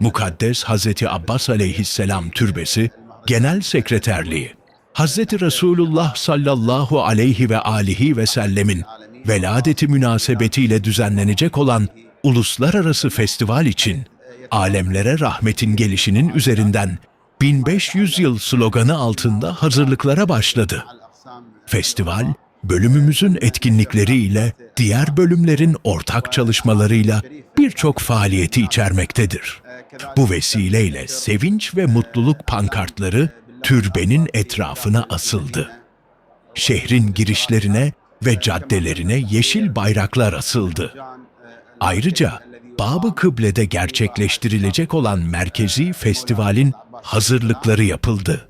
Mukaddes Hazreti Abbas aleyhisselam türbesi Genel Sekreterliği Hazreti Resulullah sallallahu aleyhi ve alihi ve sellemin veladeti münasebetiyle düzenlenecek olan uluslararası festival için alemlere rahmetin gelişinin üzerinden 1500 yıl sloganı altında hazırlıklara başladı. Festival, bölümümüzün etkinlikleriyle diğer bölümlerin ortak çalışmalarıyla birçok faaliyeti içermektedir. Bu vesileyle sevinç ve mutluluk pankartları türbenin etrafına asıldı. Şehrin girişlerine ve caddelerine yeşil bayraklar asıldı. Ayrıca Bab-ı Kıble'de gerçekleştirilecek olan merkezi festivalin hazırlıkları yapıldı.